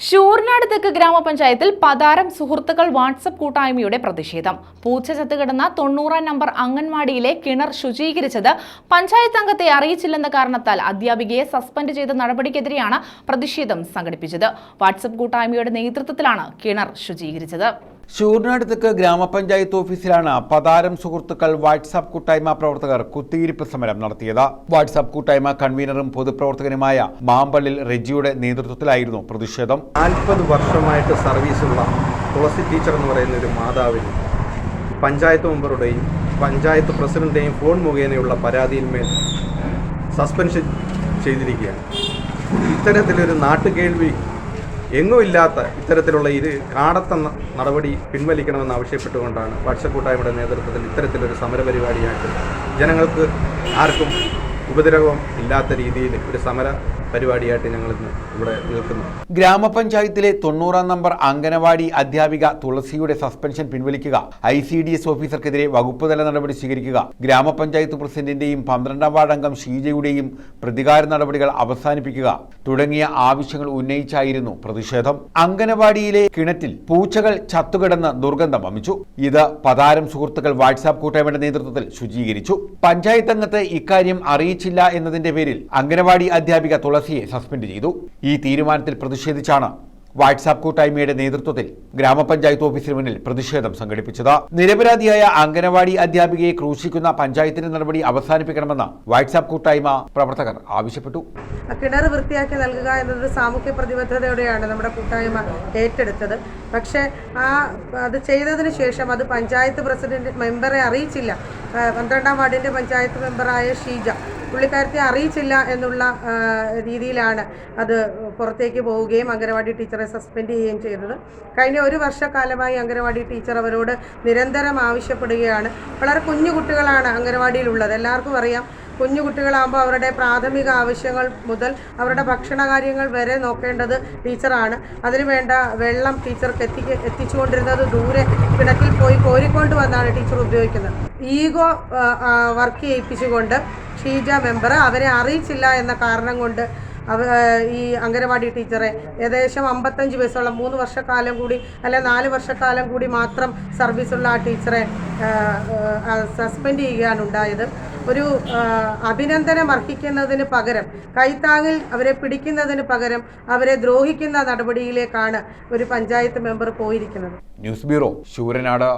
ശൂർനാട് തെക്ക് ഗ്രാമപഞ്ചായത്തിൽ പതാരം സുഹൃത്തുക്കൾ വാട്സപ്പ് കൂട്ടായ്മയുടെ പ്രതിഷേധം. പൂച്ച ചത്തുകിടന്ന തൊണ്ണൂറാം നമ്പർ അംഗൻവാടിയിലെ കിണർ ശുചീകരിച്ചത് പഞ്ചായത്ത് അംഗത്തെ അറിയിച്ചില്ലെന്ന കാരണത്താൽ അധ്യാപികയെ സസ്പെൻഡ് ചെയ്ത നടപടിക്കെതിരെയാണ് പ്രതിഷേധം സംഘടിപ്പിച്ചത്. വാട്സപ്പ് കൂട്ടായ്മയുടെ നേതൃത്വത്തിലാണ് കിണർ ശുചീകരിച്ചത്. ശൂർനാട് തെക്ക് ഗ്രാമപഞ്ചായത്ത് ഓഫീസിലാണ് പതാരം സുഹൃത്തുക്കൾ വാട്സാപ്പ് കൂട്ടായ്മ പ്രവർത്തകർ കുത്തിയിരിപ്പ് സമരം നടത്തിയത്. വാട്സാപ്പ് കൂട്ടായ്മ കൺവീനറും പൊതുപ്രവർത്തകനുമായ മാമ്പള്ളിൽ റെജിയുടെ നേതൃത്വത്തിലായിരുന്നു പ്രതിഷേധം. നാൽപ്പത് വർഷമായിട്ട് സർവീസുള്ള തുളസി ടീച്ചർ എന്ന് പറയുന്ന ഒരു മാതാവിന് പഞ്ചായത്ത് മെമ്പറുടെയും പഞ്ചായത്ത് പ്രസിഡന്റിന്റെയും ഫോൺ മുഖേനയുള്ള പരാതിയിന്മേൽ സസ്പെൻഷൻ ചെയ്തിരിക്കുകയാണ്. ഇത്തരത്തിലൊരു നാട്ടുകേൾവി എങ്ങുമില്ലാത്ത ഇത്തരത്തിലുള്ള ഇത് കാടത്ത നടപടി പിൻവലിക്കണമെന്ന് ആവശ്യപ്പെട്ടുകൊണ്ടാണ് വാട്സപ്പ് കൂട്ടായ്മയുടെ നേതൃത്വത്തിൽ ഇത്തരത്തിലൊരു സമരപരിപാടിയായിട്ട് ജനങ്ങൾക്ക് ആർക്കും ഉപദ്രവം ഇല്ലാത്ത രീതിയിൽ ഒരു സമര പരിപാടിയായിട്ട് ഞങ്ങൾ ഇവിടെ നിൽക്കുന്നു. ഗ്രാമപഞ്ചായത്തിലെ തൊണ്ണൂറാം നമ്പർ അംഗനവാടി അധ്യാപിക തുളസിയുടെ സസ്പെൻഷൻ പിൻവലിക്കുക ഐ സി ഡി എസ് ഓഫീസർക്കെതിരെ വകുപ്പുതല നടപടി സ്വീകരിക്കുക ഗ്രാമപഞ്ചായത്ത് പ്രസിഡന്റിന്റെയും പന്ത്രണ്ടാം വാർഡ് അംഗം ഷീജയുടെയും പ്രതികാര നടപടികൾ അവസാനിപ്പിക്കുക തുടങ്ങിയ ആവശ്യങ്ങൾ ഉന്നയിച്ചായിരുന്നു പ്രതിഷേധം. അംഗനവാടിയിലെ കിണറ്റിൽ പൂച്ചകൾ ചത്തുകിടന്ന് ദുർഗന്ധം വമിച്ചു. ഇത് പതാരം സുഹൃത്തുക്കൾ വാട്സാപ്പ് കൂട്ടായ്മയുടെ നേതൃത്വത്തിൽ ശുചീകരിച്ചു. പഞ്ചായത്ത് അംഗത്തെ ഇക്കാര്യം അറിയിച്ചില്ല എന്നതിന്റെ പേരിൽ അംഗനവാടി അധ്യാപിക തുളസിയെ സസ്പെൻഡ് ചെയ്തു. ഈ തീരുമാനത്തിൽ പ്രതിഷേധിച്ചാണ് വാട്സാപ്പ് കൂട്ടായ്മയുടെ നേതൃത്വത്തിൽ ഗ്രാമപഞ്ചായത്ത് ഓഫീസിന് മുന്നിൽ പ്രതിഷേധം സംഘടിപ്പിച്ചത്. നിരപരാധിയായ അംഗനവാടി അധ്യാപികയെ ക്രൂശിക്കുന്ന പഞ്ചായത്തിന്റെ നടപടി അവസാനിപ്പിക്കണമെന്ന് വാട്സാപ്പ് കൂട്ടായ്മ പ്രവർത്തകർ ആവശ്യപ്പെട്ടു. കിണർ വൃത്തിയാക്കി നൽകുക എന്നത് സാമൂഹ്യ പ്രതിബദ്ധതയോടെയാണ് നമ്മുടെ കൂട്ടായ്മ ഏറ്റെടുത്തത്. പക്ഷേ ആ അത് ചെയ്തതിന് ശേഷം അത് പഞ്ചായത്ത് പ്രസിഡന്റ് മെമ്പറെ അറിയിച്ചില്ല. പന്ത്രണ്ടാം വാർഡിന്റെ പഞ്ചായത്ത് മെമ്പറായ ഷീജ പുള്ളിക്കാരത്തെ അറിയിച്ചില്ല എന്നുള്ള രീതിയിലാണ് അത് പുറത്തേക്ക് പോവുകയും അംഗനവാടി ടീച്ചറെ സസ്പെൻഡ് ചെയ്യുകയും ചെയ്തത്. കഴിഞ്ഞ ഒരു വർഷക്കാലമായി അംഗനവാടി ടീച്ചർ അവരോട് നിരന്തരം ആവശ്യപ്പെടുകയാണ്. വളരെ കുഞ്ഞു കുട്ടികളാണ് അംഗനവാടിയിലുള്ളത്. എല്ലാവർക്കും അറിയാം കുഞ്ഞു കുട്ടികളാകുമ്പോൾ അവരുടെ പ്രാഥമിക ആവശ്യങ്ങൾ മുതൽ അവരുടെ ഭക്ഷണ കാര്യങ്ങൾ വരെ നോക്കേണ്ടത് ടീച്ചറാണ്. അതിനുവേണ്ട വെള്ളം ടീച്ചർക്ക് എത്തി എത്തിച്ചുകൊണ്ടിരുന്നത് ദൂരെ കിണറ്റിൽ പോയി കോരിക്കൊണ്ട് വന്നാണ് ടീച്ചർ ഉപയോഗിക്കുന്നത്. ഈഗോ വർക്ക് ചെയ്യിപ്പിച്ചുകൊണ്ട് ഷീജ മെമ്പർ അവരെ അറിയിച്ചില്ല എന്ന കാരണം കൊണ്ട് ഈ അംഗനവാടി ടീച്ചറെ ഏകദേശം അമ്പത്തഞ്ച് വയസ്സോളം മൂന്ന് വർഷക്കാലം കൂടി അല്ലെ നാല് വർഷക്കാലം കൂടി മാത്രം സർവീസുള്ള ആ ടീച്ചറെ സസ്പെൻഡ് ചെയ്യുകയാണ് ഉണ്ടായത് ഒരു അഭിനന്ദനം അർഹിക്കുന്നതിന് പകരം കൈത്താങ്ങിൽ അവരെ പിടിക്കുന്നതിന് പകരം അവരെ ദ്രോഹിക്കുന്ന നടപടിയിലേക്കാണ് ഒരു പഞ്ചായത്ത് മെമ്പർ പോയിരിക്കുന്നത്. News bureau Sooranad.